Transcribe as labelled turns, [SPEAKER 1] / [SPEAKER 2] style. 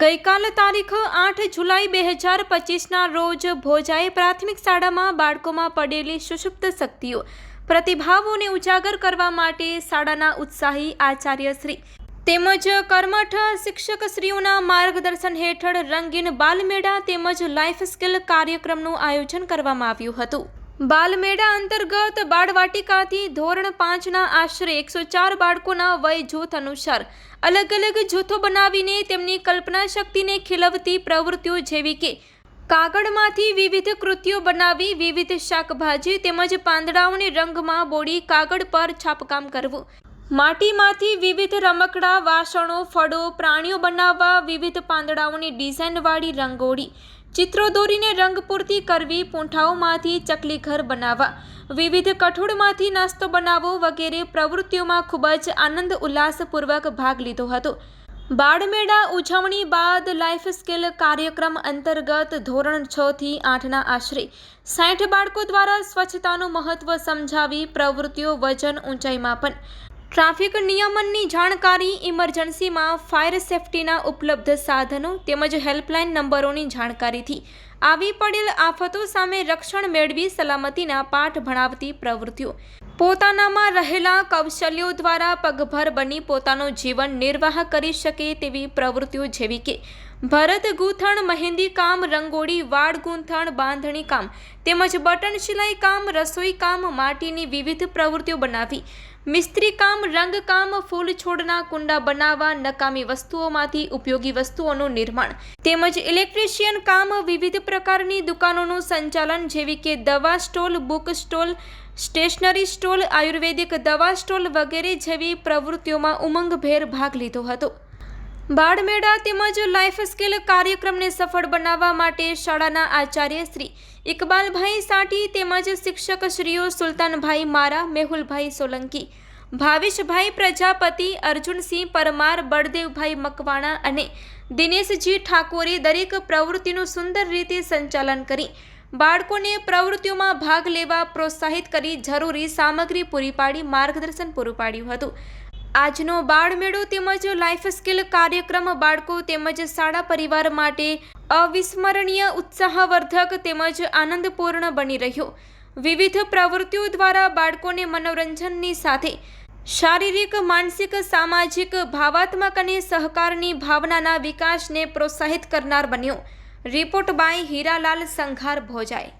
[SPEAKER 1] ગઈકાલ તારીખ આઠ જુલાઈ બે હજાર પચીસના રોજ ભોજાએ પ્રાથમિક શાળામાં બાળકોમાં પડેલી સુષુપ્ત શક્તિઓ, પ્રતિભાવોને ઉજાગર કરવા માટે શાળાના ઉત્સાહી આચાર્યશ્રી તેમજ કર્મઠ શિક્ષકશ્રીઓના માર્ગદર્શન હેઠળ રંગીન બાલમેળા તેમજ લાઈફ સ્કિલ કાર્યક્રમનું આયોજન કરવામાં આવ્યું હતું. બાલમેળા અંતર્ગત બાળવાટિકાથી ધોરણ પાંચના આશરે એકસો ચાર બાળકોના વય જૂથ અનુસાર અલગ અલગ જૂથો બનાવીને તેમની કલ્પના શક્તિને ખીલવતી પ્રવૃત્તિઓ જેવી કે કાગળમાંથી વિવિધ કૃતિઓ બનાવી વિવિધ શાકભાજી તેમજ પાંદડાઓને રંગમાં બોળી કાગળ પર છાપકામ કરવું. માટીમાંથી વિવિધ રમકડા, વાસણો, ફળો, પ્રાણીઓ બનાવવા વિવિધ પાંદડાઓની ડિઝાઇનવાળી રંગોળી ચિત્રો દોરીને રંગપૂર્તિ કરવી, પૂંઠાઓમાંથી ચકલી ઘર બનાવવા, વિવિધ કઠોળમાંથી નાસ્તો બનાવવો વગેરે પ્રવૃત્તિઓમાં ખૂબ જ આનંદ ઉલ્લાસપૂર્વક ભાગ લીધો હતો. બાળમેળા ઉજવણી બાદ લાઈફ સ્કિલ કાર્યક્રમ અંતર્ગત ધોરણ છ થી આઠના આશરે સાઠ બાળકો દ્વારા સ્વચ્છતાનું મહત્વ સમજાવી પ્રવૃત્તિઓ વજન ઊંચાઈ માપન ટ્રાફિક નિયમનની જાણકારી ઇમરજન્સીમાં ફાયર સેફટીના ઉપલબ્ધ સાધનો તેમજ હેલ્પલાઇન નંબરોની જાણકારીથી આવી પડેલ આફતો સામે રક્ષણ મેળવી સલામતીના પાઠ ભણાવતી પ્રવૃત્તિઓ. પોતાનામાં રહેલા કૌશલ્યો દ્વારા પગભર બની પોતાનું જીવન નિર્વાહ કરી શકે તેવી પ્રવૃત્તિઓ જેવી કે ભરત ગૂંથણ, મહેંદી કામ, રંગોળી વાડ ગૂંથણ, બાંધણી કામ તેમજ બટન સિલાઈ કામ, રસોઈ કામ માટીની વિવિધ પ્રવૃત્તિઓ બનાવી મિસ્ત્રી કામ રંગકામ ફૂલ છોડના કુંડા બનાવવા, નકામી વસ્તુઓમાંથી ઉપયોગી વસ્તુઓનું નિર્માણ તેમજ ઇલેક્ટ્રિશિયન કામ વિવિધ પ્રકારની દુકાનોનું સંચાલન જેવી કે દવા stall, book stall, stationery stall, આયુર્વેદિક દવા સ્ટોલ વગેરે જેવી પ્રવૃત્તિઓમાં ઉમંગભેર ભાગ લીધો હતો. બાળમેળા તેમજ લાઈફ સ્કિલ કાર્યક્રમને સફળ બનાવવા માટે શાળાના આચાર્ય શ્રી ઇકબાલભાઈ સાટી તેમજ શિક્ષક શ્રીઓ સુલતાનભાઈ મારા, મેહુલભાઈ સોલંકી, ભાવેશભાઈ પ્રજાપતિ, અર્જુનસિંહ પરમાર, બળદેવભાઈ મકવાણા અને દિનેશજી ઠાકોરે દરેક પ્રવૃત્તિનું સુંદર રીતે સંચાલન કરી બાળકોને પ્રવૃત્તિઓમાં ભાગ લેવા પ્રોત્સાહિત કરી જરૂરી સામગ્રી પૂરી પાડી, માર્ગદર્શન પૂરું પાડ્યું હતું. આજનો બાળમેળો તેમજ લાઈફ સ્કિલ કાર્યક્રમ બાળકો તેમજ શાળા પરિવાર માટે અવિસ્મરણીય ઉત્સાહવર્ધક તેમજ આનંદપૂર્ણ બની રહ્યો. વિવિધ પ્રવૃત્તિઓ દ્વારા બાળકોને મનોરંજનની સાથે શારીરિક, માનસિક, સામાજિક, ભાવાત્મક અને સહકારની ભાવનાના વિકાસને પ્રોત્સાહિત કરનાર બન્યો. Report by Hiralal Sanghar, Bhojay.